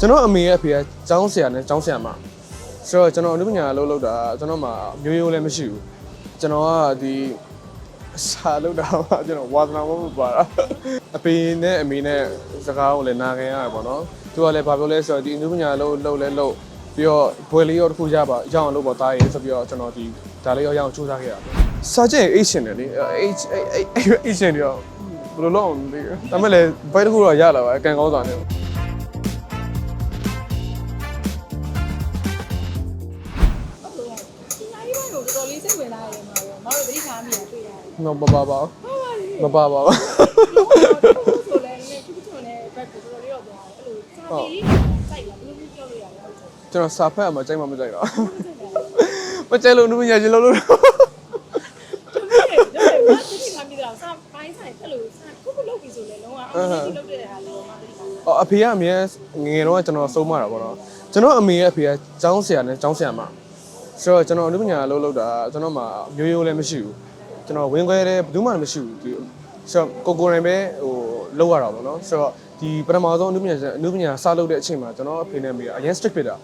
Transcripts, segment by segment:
ကျွန်တော်အမေရဲ့အဖေကကျောင်းဆရာနဲ့ကျောင်းဆရာမဆိုတော့ကျွန်တော်အနုပညာလုပ်လို့တာကျွန်တော်မှမျိုးရိုးလည်းမရှိဘူးကျွန်တော်ကဒီစာလုပ်တာမှကျွန်တော်ဝါသနာမမပါတာအဖေနဲ့အမေနဲ့စကားကိုလည်းနာခံရတယ်ပေါ့နော်သူကလည်းဘာပြောလဲဆိုတော့ဒီအနုပညာလုပ်လုပ်လဲလုပ်ပြီးတော့ဘွယ်လေးရောတစ်ခုရပါရအောင်လုပ်ပါသားရေးဆိုပြီးတော့ကျွန်တော်ဒီဒါလေးရောရအောင်စူးစမ်းခဲ့ရတယ်စာချက်အိတ်ရှင်တယ်လေအိတ်အိတ်အိတ်ရှင်တယ်ရောဘယ်လိုလုပ်အောင်လဲဒါမဲ့လည်းဘိုက်တစ်ခုတော့ရလာပါအကန်ကောင်းစွာနဲ့ တာတွေ့ရတယ်မပါပါပါဟုတ်ပါလေမပါပါဘူးဆိုလဲနည်းချစ်ချွန်တဲ့ဘက်ကိုတော်တော်လေးတော့သွားတယ်အဲ့လိုစာပေလေးစိုက်လာဘယ်လိုပြောလို့ရလဲဟုတ်တယ်ကျွန်တော်စာဖတ်အမှကြိုက်မှမကြိုက်တော့မကြိုက်လို့နုပညာရှင်လို့လို့ဒါပေမဲ့ဒါပေမဲ့သတိထားမိတာစာပိုင်းဆိုင်အဲ့လိုစာခုခုလုပ်ပြီးဆိုလဲလုံးဝအောင်မြင်လုပ်တဲ့ဟာလေးတော့မသတိထားဘူးအော်အဖေကအမြဲငယ်ငယ်တော့ကျွန်တော်ဆုံးမတာပေါ့နော်ကျွန်တော်အမေရဲ့အဖေကကျောင်းဆရာနဲ့ကျောင်းဆရာမဆိုတော့ကျွန်တော်နုပညာလို့လို့တာကျွန်တော်မှမျိုးရိုးလည်းမရှိဘူး ကျွန်တော်ဝင်ခွဲတယ်ဘယ်သူမှမရှိဘူးဒီဆိုတော့ကိုကိုရင်ပဲဟိုလောက်ရတာပေါ့နော်ဆိုတော့ဒီပထမဆုံးနုပညာနုပညာစလုပ်တဲ့အချိန်မှာကျွန်တော်အဖေနဲ့အမေကအရင် strict ဖြစ်တာ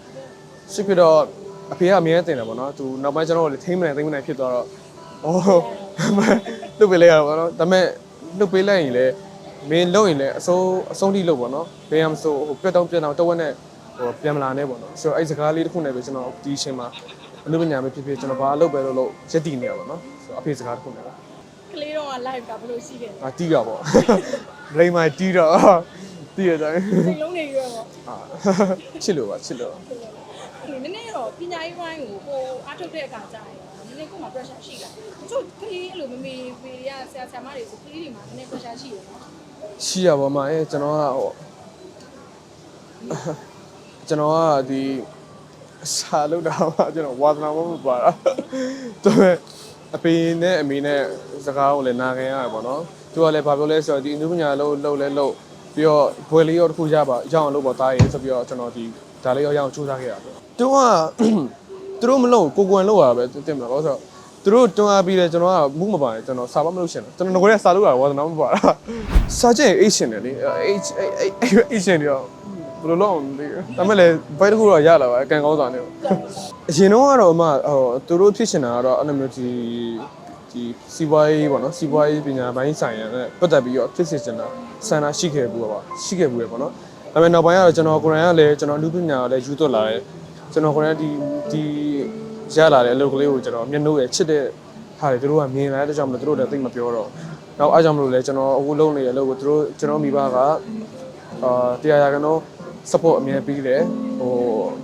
strict ဖြစ်တော့အဖေကအမြဲတင်တယ်ပေါ့နော်သူနောက်ပိုင်းကျွန်တော်လည်းထိမ့်မနိုင်သိမ့်မနိုင်ဖြစ်သွားတော့အော်လွတ်ပေးလိုက်ရတော့ပေါ့နော်ဒါပေမဲ့လွတ်ပေးလိုက်ရင်လည်းမင်းလုံရင်လည်းအစိုးအဆုံးထိလုပ်ပေါ့နော်ဘယ်ရမဆိုဟိုပြတ်တောင်းပြတ်တောင်းတဝက်နဲ့ဟိုပြန်မလာနဲ့ပေါ့နော်ဆိုတော့အဲ့စကားလေးတစ်ခုနဲ့ပဲကျွန်တော်ဒီအချိန်မှာ အနုပညာပဲဖြစ်ဖြစ်ကျွန်တော်ဘာလုပ်ပဲလုပ်လို့ရက်တည်နေရပါတော့ဆိုတော့အဖေစကားတစ်ခုနဲ့ပဲကလေးတော့ live ကဘယ်လိုရှိခဲ့လဲအာတီးရပေါ့လိမ်မိုင်တီးတော့တီးရတိုင်းစိတ်လုံးနေရွယ်ပေါ့အာချစ်လို့ပါချစ်လို့ဒီနည်းနည်းတော့ပညာရေးပိုင်းကိုကိုအားထုတ်တဲ့အခါကျရင်နည်းနည်းကိုမှ pressure ရှိလာတယ်။သူကလေးအဲ့လိုမမေဖေတွေကဆရာဆရာမတွေဆိုကလေးတွေမှာနည်းနည်း pressure ရှိတယ်နော်ရှိရပါမှာအဲကျွန်တော်ကဟိုကျွန်တော်ကဒီ စာလုပ်တာမှကျွန်တော်ဝါသနာမမပါတာသူအဖေနဲ့အမေနဲ့စကားကိုလည်းနာခံရတယ်ပေါ့နော်သူကလည်းဘာပြောလဲဆိုတော့ဒီအနုပညာလုပ်လုပ်လဲလုပ်ပြီးတော့ဘွယ်လေးရောတစ်ခုရပါရအောင်လုပ်ပါသားရေးဆိုပြီးတော့ကျွန်တော်ဒီဒါလေးရောရအောင်စူးစမ်းခဲ့တာပေါ့သူကသူတို့မလုပ်ကိုကွန်လုပ်ရတာပဲတင်မလားဘာလို့ဆိုတော့သူတို့တွန်းအားပြီးတယ်ကျွန်တော်ကမှုမပါနဲ့ကျွန်တော်စာမမလုပ်ရှင်တယ်ကျွန်တော်ငကိုရဲစာလုပ်တာဝါသနာမပါတာစာချက်အိတ်ရှင်တယ်လေအိတ်အိတ်အိတ်ရှင်တယ်ရော ဘယ်လိုလုပ်အောင်လဲဒါမဲ့လည်းဘိုက်တစ်ခုတော့ရလာပါအကန်ကောင်းစွာနဲ့အရင်တော့ကတော့အမဟိုသူတို့ဖြစ်ရှင်တာကတော့အဲ့လိုမျိုးဒီဒီစီးပွားရေးပေါ့နော်စီးပွားရေးပညာပိုင်းဆိုင်ရာနဲ့ပတ်သက်ပြီးတော့ဖြစ်စေချင်တာဆန္ဒရှိခဲ့ဘူးပါရှိခဲ့ဘူးရပေါ့နော်ဒါပေမဲ့နောက်ပိုင်းကတော့ကျွန်တော်ကိုရိုင်းကလည်းကျွန်တော်အမှုပညာကိုလည်းယူသွတ်လာတယ်ကျွန်တော်ကိုရိုင်းဒီဒီရလာတဲ့အလုပ်ကလေးကိုကျွန်တော်မျက်နှာရဲ့ချစ်တဲ့ဟာတွေသူတို့ကမြင်လာတဲ့ကြောင့်မလို့သူတို့လည်းသိမပြောတော့နောက်အားကြောင့်မလို့လဲကျွန်တော်အခုလုပ်နေတဲ့အလုပ်ကိုသူတို့ကျွန်တော်မိဘကအာတရားရကန်တော့ support အမြဲပေးတယ်ဟို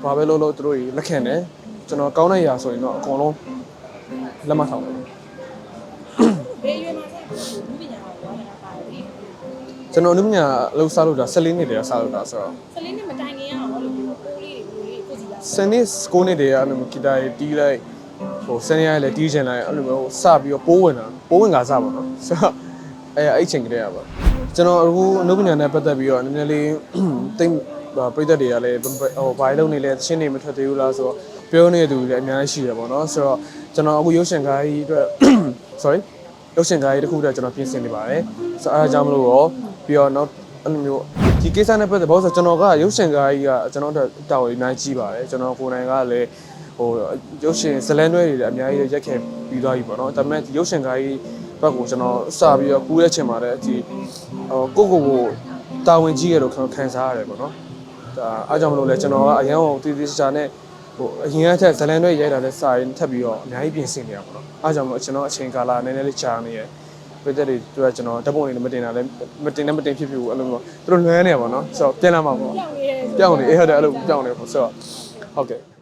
ဘာပဲလုပ်လို့သူတို့ကြီးလက်ခံတယ်ကျွန်တော်ကောင်းတဲ့ຢာဆိုရင်တော့အကုန်လုံးလက်မထောင်ဘူး။ဘေးရွယ်မှာဆက်ပြီးလူပညာကိုဝါဒနာပါတယ်။ကျွန်တော်အနုပညာအလုပ်စားလို့တာ14နှစ်တည်းကစားလို့တာဆိုတော့ဆလေးနဲ့မတိုင်ခင်အောင်လို့ပိုးလေးတွေပိုးလေးကိုစီလာစနေ9နှစ်တည်းကအဲ့လိုမျိုးဂီတာတွေတီးလိုက်ဟိုစနေရလည်းတီးချင်လိုက်အဲ့လိုမျိုးစပြီးတော့ပိုးဝင်တာပိုးဝင်ကစားပါတော့ဆိုတော့အဲ့အဲ့ချိန်ကလေးကပါကျွန်တော်အခုအနုပညာနဲ့ပတ်သက်ပြီးတော့နည်းနည်းလေးတိတ် ပြိသက်တွေကလည်းဟိုဘာလို့နေလဲသင်းနေမထွက်သေးဘူးလားဆိုတော့ပြောနေတဲ့သူတွေလည်းအများကြီးရှိတယ်ပေါ့နော်ဆိုတော့ကျွန်တော်အခုရုပ်ရှင်ကားကြီးအတွက် sorry ရုပ်ရှင်ကားကြီးတစ်ခုအတွက်ကျွန်တော်ပြင်ဆင်နေပါတယ်ဆိုတော့အဲအကြောင်းမလို့ရောပြီးတော့နောက်အဲ့လိုမျိုးဒီကိစ္စနဲ့ပတ်သက်ဘာလို့ဆိုကျွန်တော်ကရုပ်ရှင်ကားကြီးကကျွန်တော်တို့တာဝန်အများကြီးပါတယ်ကျွန်တော်ကိုယ်တိုင်ကလည်းဟိုရုပ်ရှင်ဇလန်တွဲတွေလည်းအများကြီးရက်ခဲ့ပြီးသွားပြီပေါ့နော်ဒါပေမဲ့ဒီရုပ်ရှင်ကားကြီးဘက်ကိုကျွန်တော်စပြီးတော့ကူးတဲ့ချိန်မှာလည်းဒီဟိုကိုကိုကိုတာဝန်ကြီးရတော့ကျွန်တော်ခံစားရတယ်ပေါ့နော် ဒါအားကြောင့်မလို့လဲကျွန်တော်ကအရန်ကိုတည်တည်ချာချာနဲ့ဟိုအရင်ကထက်ဇလန်တွဲရိုက်တာလည်းစာရင်ထပ်ပြီးတော့အများကြီးပြင်ဆင်နေရပါတော့အားကြောင့်မလို့ကျွန်တော်အချိန်ကာလနည်းနည်းလေးကြာနေရပြတဲ့တွေသူကကျွန်တော်ဓာတ်ပုံတွေမတင်တာလည်းမတင်နဲ့မတင်ဖြစ်ဖြစ်ဘူးအဲ့လိုမျိုးသူတို့လွှဲနေရပါတော့ဆိုတော့ပြန်လာမှာပေါ့ပြောင်းနေရဲပြောင်းနေအဲ့ဟုတ်တယ်အဲ့လိုပြောင်းနေပေါ့ဆိုတော့ဟုတ်ကဲ့